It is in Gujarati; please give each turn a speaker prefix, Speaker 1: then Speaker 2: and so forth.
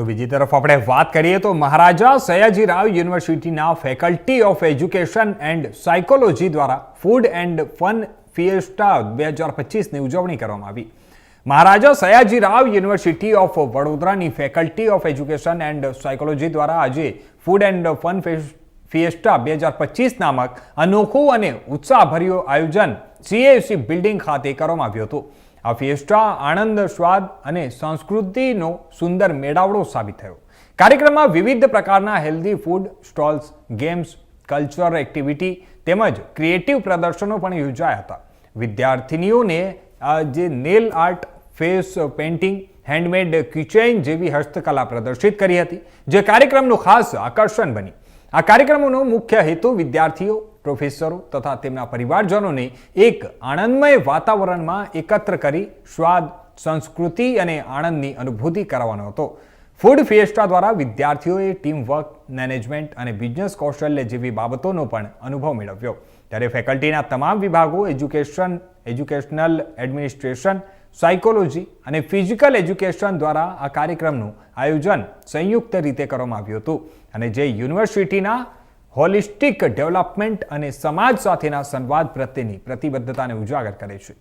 Speaker 1: તો બીજી તરફ આપણે વાત કરીએ તો મહારાજા સયાજીરાવ યુનિવર્સિટીના faculty of education and psychology દ્વારા ફૂડ એન્ડ ફન ફિએસ્ટા બે હજાર પચીસની ઉજવણી કરવામાં આવી. મહારાજા સયાજીરાવ યુનિવર્સિટી ઓફ વડોદરાની faculty of education and psychology દ્વારા આજે ફૂડ એન્ડ ફન ફિએસ્ટા બે હજાર પચીસ નામક અનોખું અને ઉત્સાહભર્યું આયોજન સીએસી બિલ્ડિંગ ખાતે કરવામાં આવ્યું હતું. આ ફિએસ્ટા આનંદ, સ્વાદ અને સંસ્કૃતિનો સુંદર મેળાવડો સાબિત થયો. કાર્યક્રમમાં વિવિધ પ્રકારના healthy food stalls games cultural activity તેમજ ક્રિએટિવ પ્રદર્શનો પણ યોજાયા હતા. વિદ્યાર્થિનીઓને જે nail art face painting handmade keychain જેવી હસ્તકલા પ્રદર્શિત કરી હતી, જે કાર્યક્રમનું ખાસ આકર્ષણ બની. આ કાર્યક્રમોનો મુખ્ય હેતુ વિદ્યાર્થીઓ, પ્રોફેસરો તથા તેમના પરિવારજનોને એક આનંદમય વાતાવરણમાં એકત્ર કરી સ્વાદ, સંસ્કૃતિ અને આનંદની અનુભૂતિ કરાવવાનો હતો. ફૂડ ફિએસ્ટા દ્વારા વિદ્યાર્થીઓએ ટીમ વર્ક મેનેજમેન્ટ અને બિઝનેસ કૌશલ્ય જેવી બાબતોનો પણ અનુભવ મેળવ્યો. ત્યારે ફેકલ્ટીના તમામ વિભાગો, એજ્યુકેશન, એજ્યુકેશનલ એડમિનિસ્ટ્રેશન સાયકોલોજી અને ફિઝિકલ એજ્યુકેશન દ્વારા આ કાર્યક્રમનું આયોજન સંયુક્ત રીતે કરવામાં આવ્યું હતું. અને જે યુનિવર્સિટીના હોલિસ્ટિક ડેવલપમેન્ટ અને સમાજ સાથેના સંવાદ પ્રત્યેની પ્રતિબદ્ધતાને ઉજાગર કરે છે.